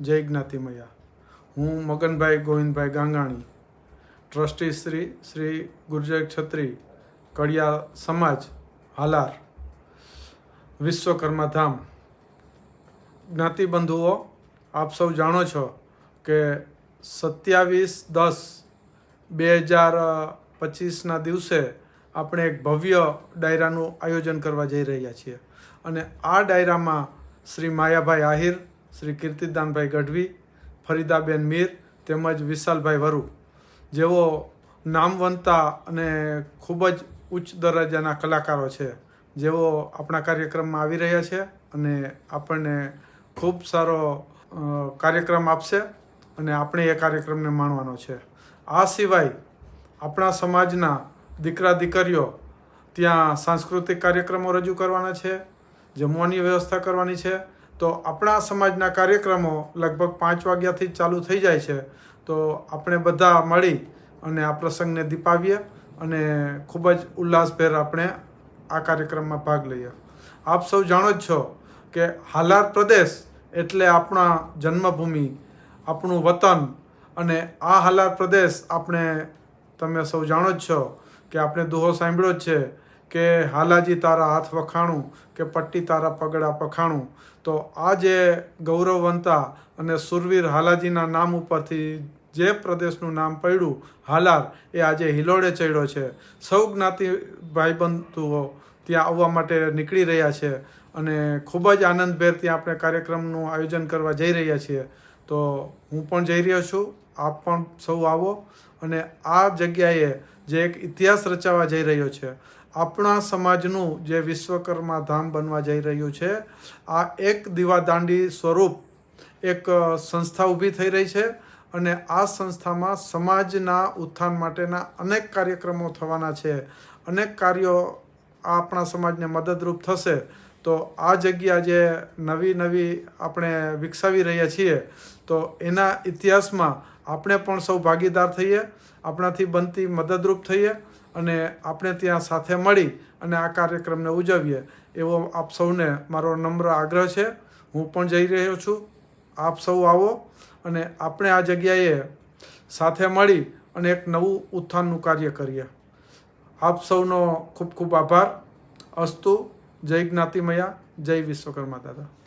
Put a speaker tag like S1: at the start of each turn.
S1: જય જ્ઞાતિમૈયા હું મગનભાઈ ગોવિંદભાઈ ગાંગાણી, ટ્રસ્ટી શ્રી શ્રી ગુર્જર છત્રી, કડિયા સમાજ, હાલાર, વિશ્વકર્મા ધામ. જ્ઞાતિ બંધુઓ, આપ સૌ જાણો છો કે સત્યાવીસ દસ બે હજાર પચીસના દિવસે આપણે એક ભવ્ય ડાયરાનું આયોજન કરવા જઈ રહ્યા છીએ. અને આ ડાયરામાં શ્રી માયાભાઈ આહિર શ્રી કીર્તિદાનભાઈ ગઢવી, ફરીદાબેન મીર તેમજ વિશાલભાઈ વરુ. જેઓ નામવંતા અને ખૂબ જ ઉચ્ચ દરજ્જાના કલાકારો છે. જેઓ આપણા કાર્યક્રમમાં આવી રહ્યા છે અને આપણને ખૂબ સારો કાર્યક્રમ આપશે અને આપણે એ કાર્યક્રમને માણવાનો છે. આ સિવાય આપણા સમાજના દીકરા દીકરીઓ ત્યાં સાંસ્કૃતિક કાર્યક્રમો રજૂ કરવાના છે, જમવાની વ્યવસ્થા કરવાની છે તો આપણા સમાજના કાર્યક્રમો લગભગ પાંચ વાગ્યાથી ચાલુ થઈ જાય છે. તો આપણે બધા મળી અને આ પ્રસંગને દીપાવીએ અને ખૂબ જ ઉલ્લાસભેર આપણે આ કાર્યક્રમમાં ભાગ લઈએ. આપ સૌ જાણો જ છો કે હાલાર પ્રદેશ એટલે આપણા જન્મભૂમિ, આપણું વતન અને આ હાલાર પ્રદેશ આપણે, તમે સૌ જાણો જ છો કે આપણે દુહો સાંભળ્યો જ છે કે હાલાજી તારા હાથ વખાણું કે પટ્ટી તારા પગડા પખાણું. તો આ જે ગૌરવવંતા અને સુરવીર હાલાજીના નામ ઉપરથી જે પ્રદેશનું નામ પડ્યું, હાલાર, એ આજે હિલોડે ચડ્યો છે. સૌ જ્ઞાતિ ભાઈબંધુઓ ત્યાં આવવા માટે નીકળી રહ્યા છે અને ખૂબ જ આનંદભેર ત્યાં આપણે કાર્યક્રમનું આયોજન કરવા જઈ રહ્યા છીએ. તો હું પણ જઈ રહ્યો છું, આપ પણ સૌ આવો અને આ જગ્યાએ જે એક ઇતિહાસ રચાવા જઈ રહ્યો છે. આપણા સમાજનું જે વિશ્વકર્મા ધામ બનવા જઈ રહ્યું છે, આ એક દીવાદાંડી સ્વરૂપ એક સંસ્થા ઊભી થઈ રહી છે અને આ સંસ્થામાં સમાજના ઉત્થાન માટેના અનેક કાર્યક્રમો થવાના છે. અનેક કાર્યો આપણા સમાજને મદદરૂપ થશે. તો આ જગ્યા જે નવી નવી આપણે વિકસાવી રહ્યા છીએ, તો એના ઇતિહાસમાં આપણે પણ સૌ ભાગીદાર થઈએ, આપણાથી બનતી મદદરૂપ થઈએ અને આપણે ત્યાં સાથે મળી અને આ કાર્યક્રમને ઉજવીએ એવો આપ સૌને મારો નમ્ર આગ્રહ છે. હું પણ જઈ રહ્યો છું. આપ સૌ આવો અને આપણે આ જગ્યાએ સાથે મળી અને એક નવું ઉત્થાનનું કાર્ય કરીએ. આપ સૌનો ખૂબ ખૂબ આભાર. અસ્તુ. જય જ્ઞાતિમયા. જય વિશ્વકર્મા દાદા.